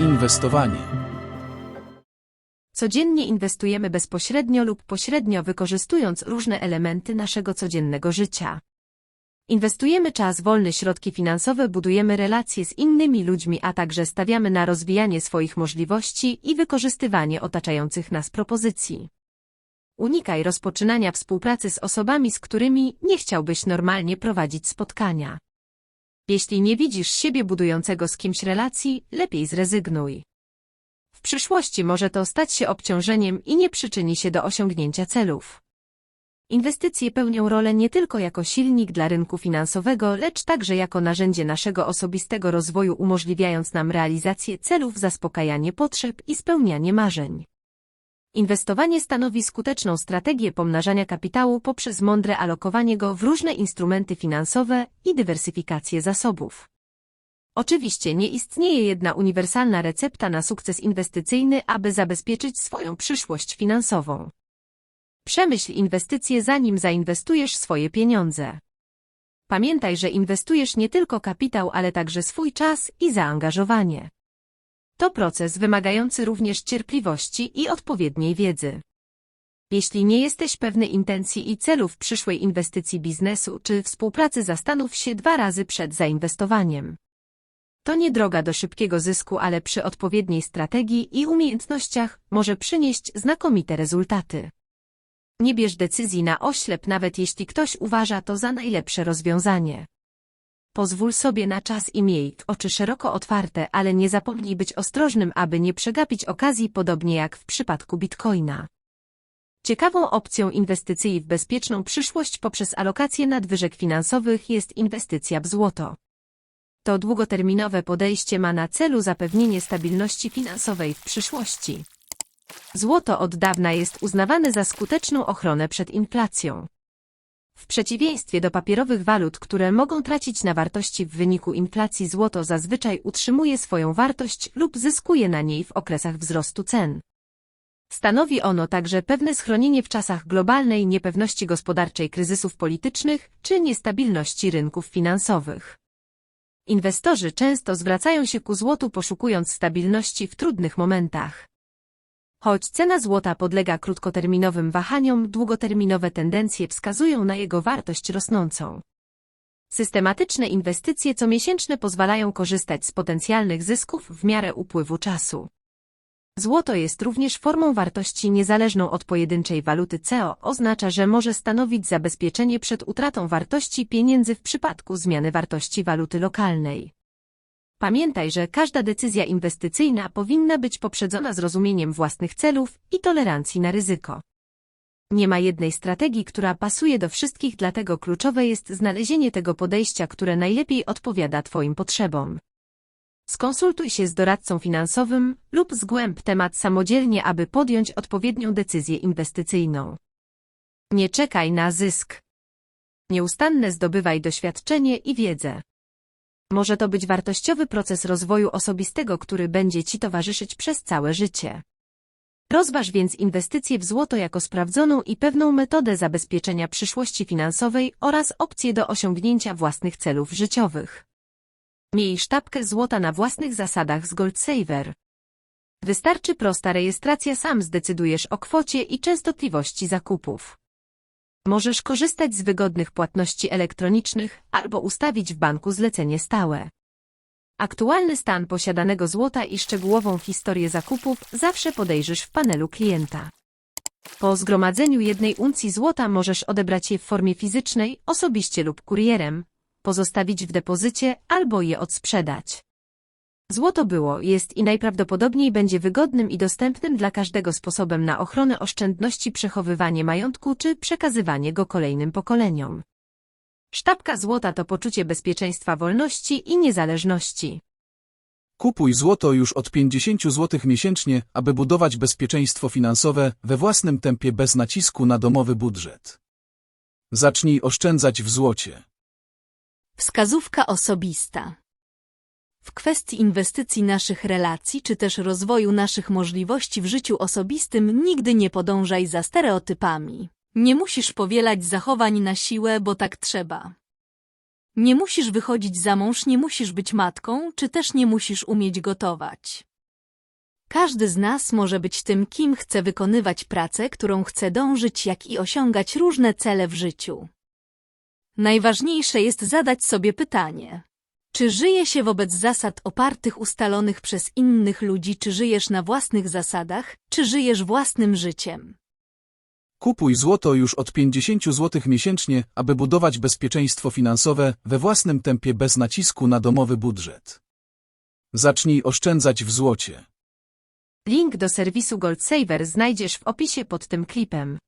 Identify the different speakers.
Speaker 1: Inwestowanie.
Speaker 2: Codziennie inwestujemy bezpośrednio lub pośrednio wykorzystując różne elementy naszego codziennego życia. Inwestujemy czas wolny, środki finansowe, budujemy relacje z innymi ludźmi, a także stawiamy na rozwijanie swoich możliwości i wykorzystywanie otaczających nas propozycji. Unikaj rozpoczynania współpracy z osobami, z którymi nie chciałbyś normalnie prowadzić spotkania. Jeśli nie widzisz siebie budującego z kimś relacji, lepiej zrezygnuj. W przyszłości może to stać się obciążeniem i nie przyczyni się do osiągnięcia celów. Inwestycje pełnią rolę nie tylko jako silnik dla rynku finansowego, lecz także jako narzędzie naszego osobistego rozwoju, umożliwiając nam realizację celów, zaspokajanie potrzeb i spełnianie marzeń. Inwestowanie stanowi skuteczną strategię pomnażania kapitału poprzez mądre alokowanie go w różne instrumenty finansowe i dywersyfikację zasobów. Oczywiście nie istnieje jedna uniwersalna recepta na sukces inwestycyjny, aby zabezpieczyć swoją przyszłość finansową. Przemyśl inwestycje zanim zainwestujesz swoje pieniądze. Pamiętaj, że inwestujesz nie tylko kapitał, ale także swój czas i zaangażowanie. To proces wymagający również cierpliwości i odpowiedniej wiedzy. Jeśli nie jesteś pewny intencji i celów przyszłej inwestycji biznesu czy współpracy, zastanów się dwa razy przed zainwestowaniem. To nie droga do szybkiego zysku, ale przy odpowiedniej strategii i umiejętnościach może przynieść znakomite rezultaty. Nie bierz decyzji na oślep, nawet jeśli ktoś uważa to za najlepsze rozwiązanie. Pozwól sobie na czas i miej oczy szeroko otwarte, ale nie zapomnij być ostrożnym, aby nie przegapić okazji, podobnie jak w przypadku bitcoina. Ciekawą opcją inwestycji w bezpieczną przyszłość poprzez alokację nadwyżek finansowych jest inwestycja w złoto. To długoterminowe podejście ma na celu zapewnienie stabilności finansowej w przyszłości. Złoto od dawna jest uznawane za skuteczną ochronę przed inflacją. W przeciwieństwie do papierowych walut, które mogą tracić na wartości w wyniku inflacji, złoto zazwyczaj utrzymuje swoją wartość lub zyskuje na niej w okresach wzrostu cen. Stanowi ono także pewne schronienie w czasach globalnej niepewności gospodarczej, kryzysów politycznych czy niestabilności rynków finansowych. Inwestorzy często zwracają się ku złotu poszukując stabilności w trudnych momentach. Choć cena złota podlega krótkoterminowym wahaniom, długoterminowe tendencje wskazują na jego wartość rosnącą. Systematyczne inwestycje comiesięczne pozwalają korzystać z potencjalnych zysków w miarę upływu czasu. Złoto jest również formą wartości niezależną od pojedynczej waluty CO, oznacza, że może stanowić zabezpieczenie przed utratą wartości pieniędzy w przypadku zmiany wartości waluty lokalnej. Pamiętaj, że każda decyzja inwestycyjna powinna być poprzedzona zrozumieniem własnych celów i tolerancji na ryzyko. Nie ma jednej strategii, która pasuje do wszystkich, dlatego kluczowe jest znalezienie tego podejścia, które najlepiej odpowiada Twoim potrzebom. Skonsultuj się z doradcą finansowym lub zgłęb temat samodzielnie, aby podjąć odpowiednią decyzję inwestycyjną. Nie czekaj na zysk. Nieustanne zdobywaj doświadczenie i wiedzę. Może to być wartościowy proces rozwoju osobistego, który będzie Ci towarzyszyć przez całe życie. Rozważ więc inwestycje w złoto jako sprawdzoną i pewną metodę zabezpieczenia przyszłości finansowej oraz opcję do osiągnięcia własnych celów życiowych. Miej sztabkę złota na własnych zasadach z GoldSaver. Wystarczy prosta rejestracja, sam zdecydujesz o kwocie i częstotliwości zakupów. Możesz korzystać z wygodnych płatności elektronicznych albo ustawić w banku zlecenie stałe. Aktualny stan posiadanego złota i szczegółową historię zakupów zawsze podejrzysz w panelu klienta. Po zgromadzeniu jednej uncji złota możesz odebrać je w formie fizycznej, osobiście lub kurierem, pozostawić w depozycie albo je odsprzedać. Złoto było, jest i najprawdopodobniej będzie wygodnym i dostępnym dla każdego sposobem na ochronę oszczędności, przechowywanie majątku czy przekazywanie go kolejnym pokoleniom. Sztabka złota to poczucie bezpieczeństwa, wolności i niezależności.
Speaker 1: Kupuj złoto już od 50 zł miesięcznie, aby budować bezpieczeństwo finansowe we własnym tempie bez nacisku na domowy budżet. Zacznij oszczędzać w złocie.
Speaker 3: Wskazówka osobista. W kwestii inwestycji naszych relacji czy też rozwoju naszych możliwości w życiu osobistym nigdy nie podążaj za stereotypami. Nie musisz powielać zachowań na siłę, bo tak trzeba. Nie musisz wychodzić za mąż, nie musisz być matką, czy też nie musisz umieć gotować. Każdy z nas może być tym, kim chce wykonywać pracę, którą chce dążyć, jak i osiągać różne cele w życiu. Najważniejsze jest zadać sobie pytanie. Czy żyje się wobec zasad opartych ustalonych przez innych ludzi, czy żyjesz na własnych zasadach, czy żyjesz własnym życiem?
Speaker 1: Kupuj złoto już od 50 zł miesięcznie, aby budować bezpieczeństwo finansowe we własnym tempie bez nacisku na domowy budżet. Zacznij oszczędzać w złocie.
Speaker 2: Link do serwisu GoldSaver znajdziesz w opisie pod tym klipem.